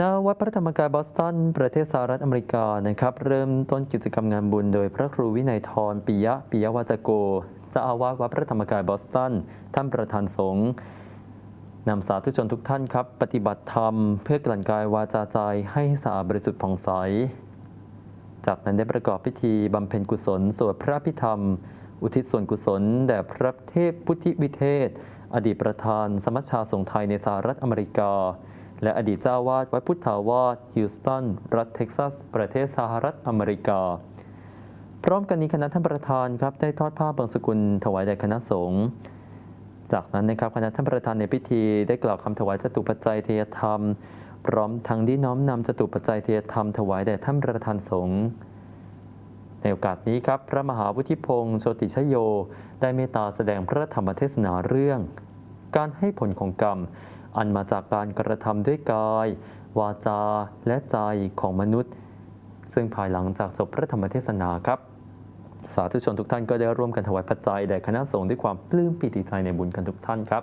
ณวัดพระธรรมกายบอสตัน ประเทศสหรัฐอเมริกานะครับ เริ่มต้นกิจกรรมงานบุญโดยพระครูวินัยทรปิยะปิยวาจโกเจ้าอาวาสวัดพระธรรมกายบอสตัน ท่านประธานสงฆ์นำสาธุชนทุกท่านครับ ปฏิบัติธรรมเพื่อกลั่นกายวาจาใจให้สะอาดบริสุทธิ์ผ่องใส จากนั้นได้ประกอบพิธีบำเพ็ญกุศลสวดพระพิธรรม อุทิศส่วนกุศลแด่พระเทพพุทธิวิเทศ อดีตประธานสมัชชาสงฆ์ไทยในสหรัฐอเมริกา และอดีตเจ้าวาดวัดพุทธาวาสฮิวสตัน รัฐเท็กซัส ประเทศสหรัฐอเมริกา พร้อมกันนี้คณะท่านประธานครับได้ทอดผ้าบางสกุลถวายแด่คณะสงฆ์จากนั้นนะครับคณะท่านประธานในพิธีได้กล่าวคำถวายจตุปัจจัยเทยธรรม พร้อมทั้งได้น้อมนำจตุปัจจัยเทยธรรมถวายแด่ท่านประธานสงฆ์ในโอกาสนี้ครับ พระมหาวุฒิพงศ์โชติชโย ได้เมตตาแสดงพระธรรมเทศนาเรื่อง การให้ผลของกรรม อันมาจากการกระทำด้วยกาย วาจาและใจของมนุษย์ ซึ่งภายหลังจากจบพระธรรมเทศนาครับ สาธุชนทุกท่านก็ได้ร่วมกันถวายปัจจัยแด่คณะสงฆ์ด้วยความปลื้มปิติใจในบุญกันทุกท่านครับ